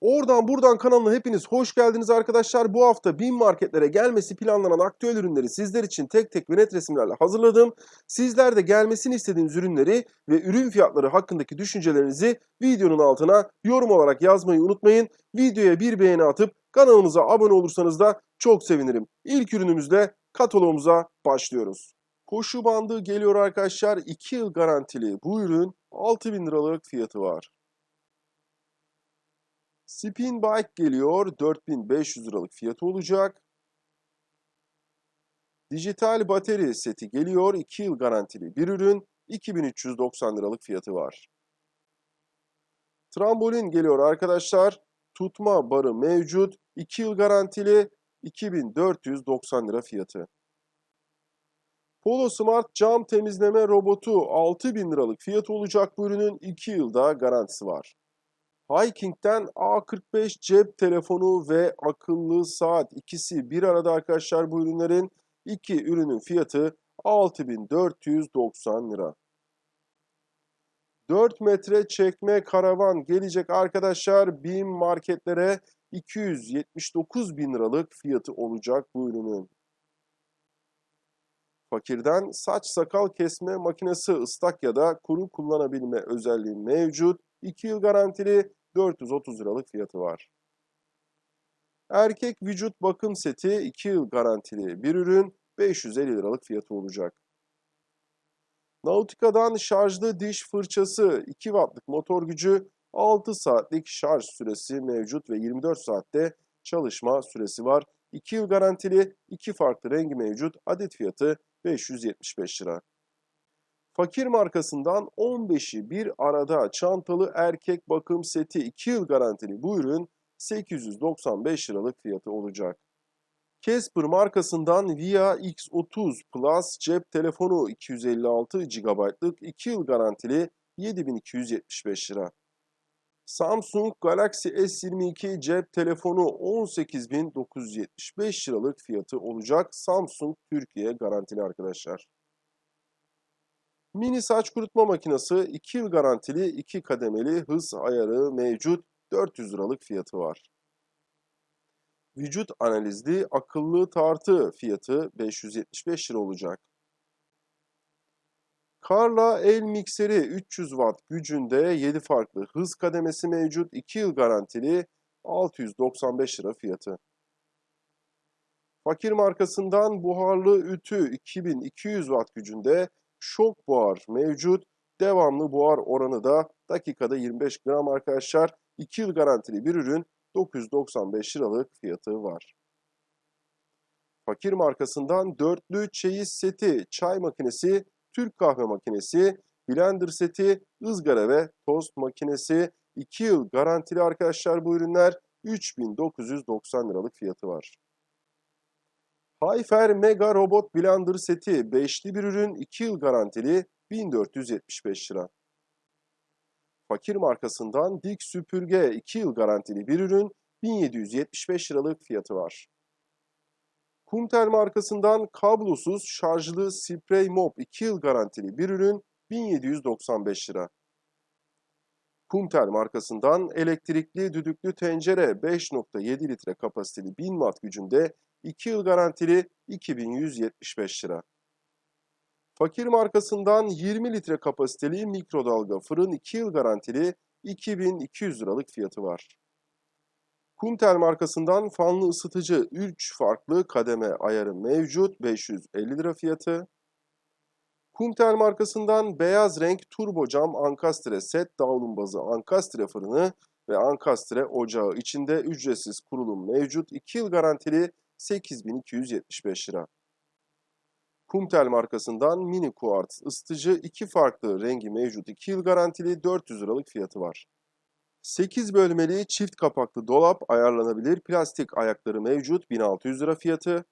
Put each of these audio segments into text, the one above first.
Oradan buradan kanalına hepiniz hoş geldiniz arkadaşlar. Bu hafta bin marketlere gelmesi planlanan aktüel ürünleri sizler için tek tek ve net resimlerle hazırladım. Sizler de gelmesini istediğiniz ürünleri ve ürün fiyatları hakkındaki düşüncelerinizi videonun altına yorum olarak yazmayı unutmayın. Videoya bir beğeni atıp kanalımıza abone olursanız da çok sevinirim. İlk ürünümüzle kataloğumuza başlıyoruz. Koşu bandı geliyor arkadaşlar. 2 yıl garantili bu ürün 6000 liralık fiyatı var. Spin Bike geliyor. 4500 liralık fiyatı olacak. Dijital bateri seti geliyor. 2 yıl garantili bir ürün. 2390 liralık fiyatı var. Trambolin geliyor arkadaşlar. Tutma barı mevcut. 2 yıl garantili. 2490 lira fiyatı. Polo Smart cam temizleme robotu 6000 liralık fiyatı olacak bu ürünün 2 yılda garantisi var. Hiking'den A45 cep telefonu ve akıllı saat ikisi bir arada arkadaşlar bu ürünlerin. iki ürünün fiyatı 6490 lira. 4 metre çekme karavan gelecek arkadaşlar. BİM marketlere 279 bin liralık fiyatı olacak bu ürünün. Fakirden saç sakal kesme makinesi ıslak ya da kuru kullanabilme özelliği mevcut. 2 yıl garantili 430 liralık fiyatı var. Erkek vücut bakım seti 2 yıl garantili bir ürün 550 liralık fiyatı olacak. Nautica'dan şarjlı diş fırçası 2 wattlık motor gücü 6 saatlik şarj süresi mevcut ve 24 saatte çalışma süresi var. 2 yıl garantili 2 farklı rengi mevcut adet fiyatı 575 lira. Fakir markasından 15'i bir arada çantalı erkek bakım seti 2 yıl garantili bu ürün 895 liralık fiyatı olacak. Casper markasından Via X30 Plus cep telefonu 256 GB'lık 2 yıl garantili 7275 lira. Samsung Galaxy S22 cep telefonu 18975 liralık fiyatı olacak. Samsung Türkiye garantili arkadaşlar. Mini saç kurutma makinesi 2 yıl garantili 2 kademeli hız ayarı mevcut 400 liralık fiyatı var. Vücut analizli akıllı tartı fiyatı 575 lira olacak. Carla el mikseri 300 watt gücünde 7 farklı hız kademesi mevcut 2 yıl garantili 695 lira fiyatı. Fakir markasından buharlı ütü 2200 watt gücünde şok buhar mevcut. Devamlı buhar oranı da dakikada 25 gram arkadaşlar. 2 yıl garantili bir ürün 995 liralık fiyatı var. Fakir markasından dörtlü çeyiz seti, çay makinesi, Türk kahve makinesi, blender seti, ızgara ve tost makinesi 2 yıl garantili arkadaşlar bu ürünler 3990 liralık fiyatı var. Hayfer Mega Robot Blender seti 5'li bir ürün 2 yıl garantili 1475 lira. Fakir markasından Dik Süpürge 2 yıl garantili bir ürün 1775 liralık fiyatı var. Kumtel markasından kablosuz şarjlı sprey mop 2 yıl garantili bir ürün 1795 lira. Kumtel markasından elektrikli düdüklü tencere 5.7 litre kapasiteli 1000 watt gücünde 2 yıl garantili 2175 lira. Fakir markasından 20 litre kapasiteli mikrodalga fırın 2 yıl garantili 2200 liralık fiyatı var. Kumtel markasından fanlı ısıtıcı 3 farklı kademe ayarı mevcut 550 lira fiyatı. Kumtel markasından beyaz renk turbo cam ankastre set davlumbazı ankastre fırını ve ankastre ocağı içinde ücretsiz kurulum mevcut 2 yıl garantili 8275 lira. Kumtel markasından mini kuartz ısıtıcı iki farklı rengi mevcut 2 yıl garantili 400 liralık fiyatı var. 8 bölmeli çift kapaklı dolap ayarlanabilir plastik ayakları mevcut 1600 lira fiyatı.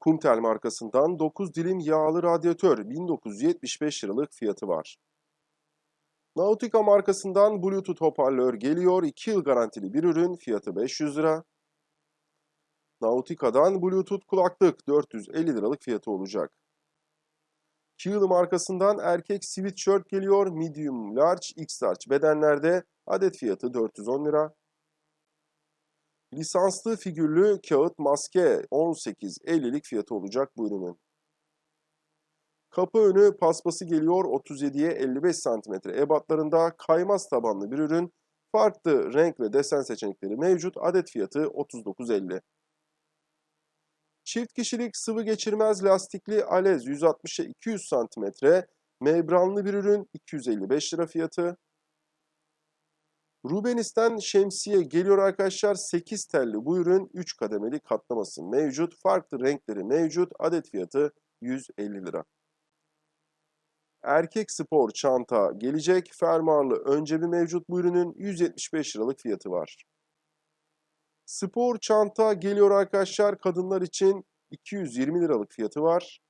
Kumtel markasından 9 dilim yağlı radyatör 1975 liralık fiyatı var. Nautica markasından Bluetooth hoparlör geliyor 2 yıl garantili bir ürün fiyatı 500 lira. Nautica'dan Bluetooth kulaklık 450 liralık fiyatı olacak. Kiel markasından erkek sweatshirt geliyor medium large x large bedenlerde adet fiyatı 410 lira. Lisanslı figürlü kağıt maske 18.50'lik fiyatı olacak bu ürünün. Kapı önü paspası geliyor 37'ye 55 cm ebatlarında kaymaz tabanlı bir ürün. Farklı renk ve desen seçenekleri mevcut. Adet fiyatı 39.50. Çift kişilik sıvı geçirmez lastikli alez 160'a 200 cm membranlı bir ürün 255 lira fiyatı. Rubenis'ten şemsiye geliyor arkadaşlar 8 telli bu ürün 3 kademeli katlaması mevcut. Farklı renkleri mevcut. Adet fiyatı 150 lira. Erkek spor çanta gelecek. Fermuarlı önce bir mevcut bu ürünün 175 liralık fiyatı var. Spor çanta geliyor arkadaşlar. Kadınlar için 220 liralık fiyatı var.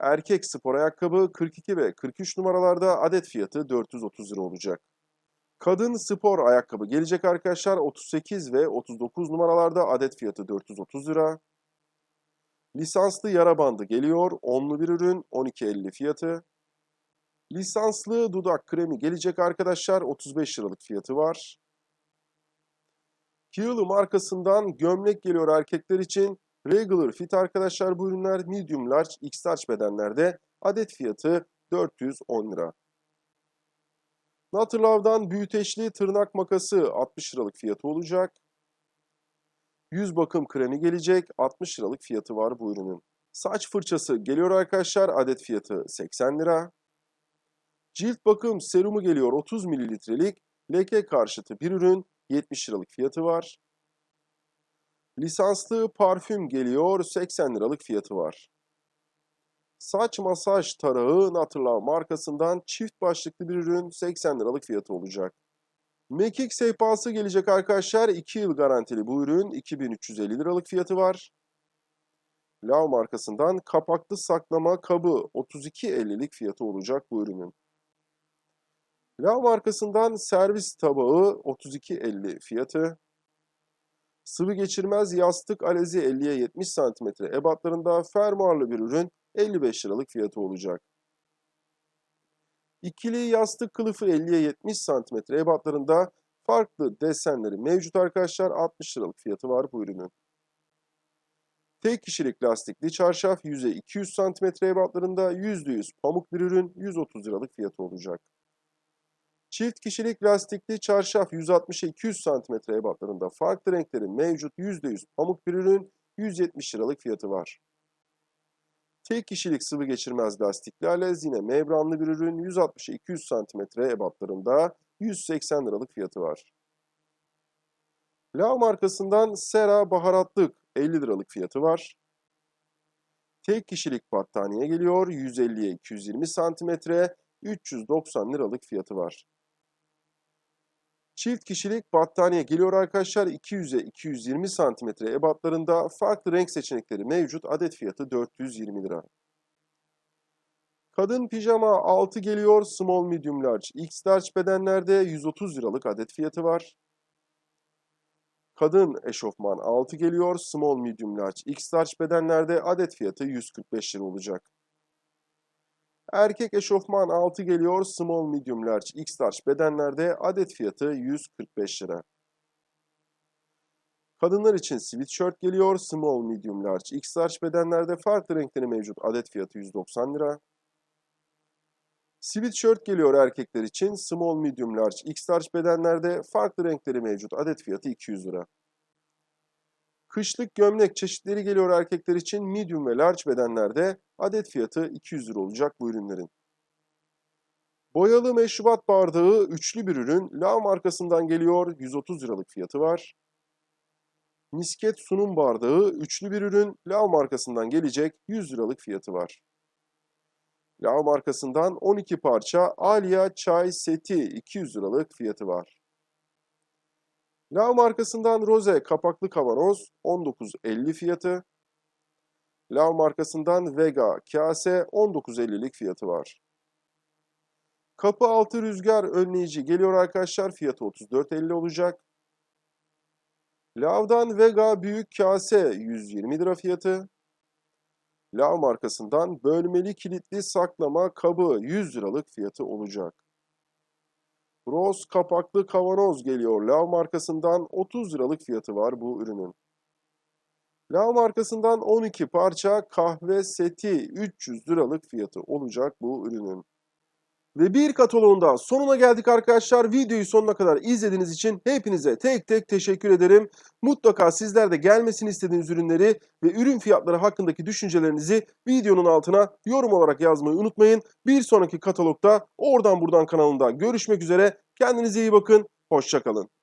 Erkek spor ayakkabı 42 ve 43 numaralarda adet fiyatı 430 lira olacak. Kadın spor ayakkabı gelecek arkadaşlar 38 ve 39 numaralarda adet fiyatı 430 lira. Lisanslı yara bandı geliyor. Onlu bir ürün 12.50 fiyatı. Lisanslı dudak kremi gelecek arkadaşlar 35 liralık fiyatı var. Kiyılı markasından gömlek geliyor erkekler için. Regular fit arkadaşlar bu ürünler medium large x large bedenlerde adet fiyatı 410 lira. Natırlav'dan büyüteçli tırnak makası 60 liralık fiyatı olacak. Yüz bakım kremi gelecek. 60 liralık fiyatı var bu ürünün. Saç fırçası geliyor arkadaşlar. Adet fiyatı 80 lira. Cilt bakım serumu geliyor 30 mililitrelik. Leke karşıtı bir ürün 70 liralık fiyatı var. Lisanslı parfüm geliyor 80 liralık fiyatı var. Saç masaj tarağı Naturlav markasından çift başlıklı bir ürün 80 liralık fiyatı olacak. Mekik sehpası gelecek arkadaşlar. 2 yıl garantili bu ürün. 2350 liralık fiyatı var. Lav markasından kapaklı saklama kabı 32.50'lik fiyatı olacak bu ürünün. Lav markasından servis tabağı 32.50 fiyatı. Sıvı geçirmez yastık alezi 50'ye 70 cm ebatlarında fermuarlı bir ürün 55 liralık fiyatı olacak. İkili yastık kılıfı 50'ye 70 cm ebatlarında farklı desenleri mevcut arkadaşlar. 60 liralık fiyatı var bu ürünün. Tek kişilik lastikli çarşaf 100'e 200 cm ebatlarında %100 pamuk bir ürün 130 liralık fiyatı olacak. Çift kişilik lastikli çarşaf 160'a 200 cm ebatlarında farklı renkleri mevcut %100 pamuk bir ürün 170 liralık fiyatı var. Tek kişilik sıvı geçirmez lastikli alez yine membranlı bir ürün 160'a 200 cm ebatlarında 180 liralık fiyatı var. Lav markasından Sera baharatlık 50 liralık fiyatı var. Tek kişilik battaniye geliyor 150'ye 220 cm 390 liralık fiyatı var. Çift kişilik battaniye geliyor arkadaşlar 200'e 220 cm ebatlarında farklı renk seçenekleri mevcut adet fiyatı 420 lira. Kadın pijama 6 geliyor small medium large x large bedenlerde 130 liralık adet fiyatı var. Kadın eşofman 6 geliyor small medium large x large bedenlerde adet fiyatı 145 lira olacak. Erkek eşofman 6 geliyor. Small, medium, large, x large bedenlerde adet fiyatı 145 lira. Kadınlar için sweatshirt geliyor. Small, medium, large, x large bedenlerde farklı renkleri mevcut. Adet fiyatı 190 lira. Sweatshirt geliyor erkekler için. Small, medium, large, x large bedenlerde farklı renkleri mevcut. Adet fiyatı 200 lira. Kışlık gömlek çeşitleri geliyor erkekler için medium ve large bedenlerde adet fiyatı 200 lira olacak bu ürünlerin. Boyalı meşrubat bardağı üçlü bir ürün. Lav markasından geliyor 130 liralık fiyatı var. Misket sunum bardağı üçlü bir ürün. Lav markasından gelecek 100 liralık fiyatı var. Lav markasından 12 parça Alia çay seti 200 liralık fiyatı var. Lav markasından Rose kapaklı kavanoz 19.50 fiyatı. Lav markasından Vega kase 19.50'lik fiyatı var. Kapı altı rüzgar önleyici geliyor arkadaşlar. Fiyatı 34.50 olacak. Lav'dan Vega büyük kase 120 lira fiyatı. Lav markasından bölmeli kilitli saklama kabı 100 liralık fiyatı olacak. Rose kapaklı kavanoz geliyor. Lav markasından 30 liralık fiyatı var bu ürünün. Lav markasından 12 parça kahve seti 300 liralık fiyatı olacak bu ürünün. Ve bir kataloğun daha sonuna geldik arkadaşlar. Videoyu sonuna kadar izlediğiniz için hepinize tek tek teşekkür ederim. Mutlaka sizler de gelmesini istediğiniz ürünleri ve ürün fiyatları hakkındaki düşüncelerinizi videonun altına yorum olarak yazmayı unutmayın. Bir sonraki katalogda oradan buradan kanalında görüşmek üzere. Kendinize iyi bakın. Hoşçakalın.